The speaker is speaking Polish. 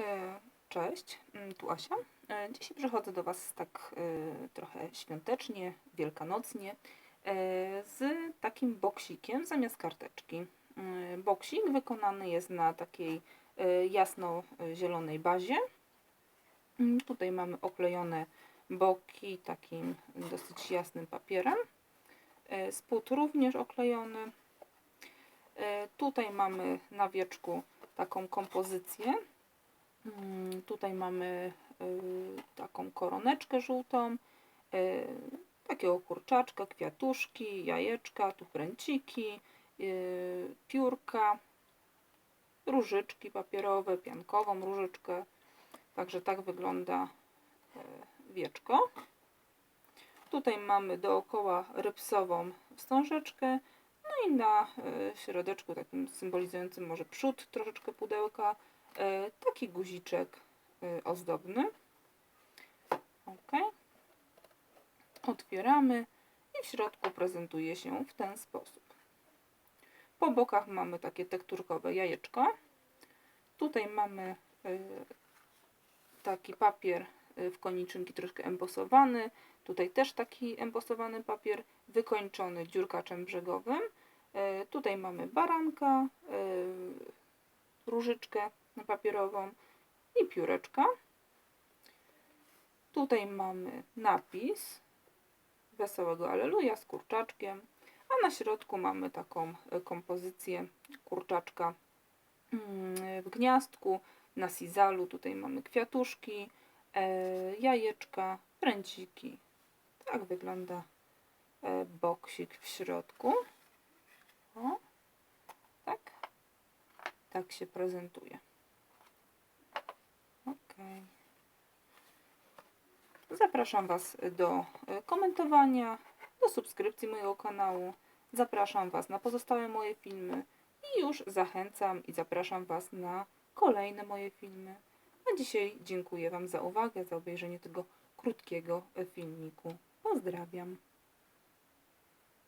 E, Cześć, mm, tu Asia. E, Dzisiaj przychodzę do Was tak e, trochę świątecznie, wielkanocnie, z takim boksikiem zamiast karteczki. Boksik wykonany jest na takiej jasno-zielonej bazie. Mm, Tutaj mamy oklejone boki takim dosyć jasnym papierem. Spód również oklejony. Tutaj mamy na wieczku taką kompozycję. Mm, Tutaj mamy y, taką koroneczkę żółtą, y, takiego kurczaczka, kwiatuszki, jajeczka, tu pręciki, y, piórka, różyczki papierowe, piankową różyczkę. Także tak wygląda y, wieczko. Tutaj mamy dookoła rypsową wstążeczkę, no i na y, środeczku takim symbolizującym może przód troszeczkę pudełka, e, taki guziczek e, ozdobny. Ok. Otwieramy i w środku prezentuje się w ten sposób. Po bokach mamy takie tekturkowe jajeczko. Tutaj mamy e, taki papier e, w koniczynki troszkę embosowany. Tutaj też taki embosowany papier wykończony dziurkaczem brzegowym. E, Tutaj mamy baranka, e, różyczkę papierową i pióreczka. Tutaj mamy napis Wesołego Aleluja z kurczaczkiem, a na środku mamy taką e, kompozycję kurczaczka mm, w gniazdku. Na sizalu tutaj mamy kwiatuszki, e, jajeczka, pręciki. Tak wygląda e, boksik w środku. O, tak. Tak się prezentuje. Ok. Zapraszam Was do e, komentowania, do subskrypcji mojego kanału. Zapraszam Was na pozostałe moje filmy i już zachęcam i zapraszam Was na kolejne moje filmy. A dzisiaj dziękuję Wam za uwagę, za obejrzenie tego krótkiego e, filmiku. Pozdrawiam.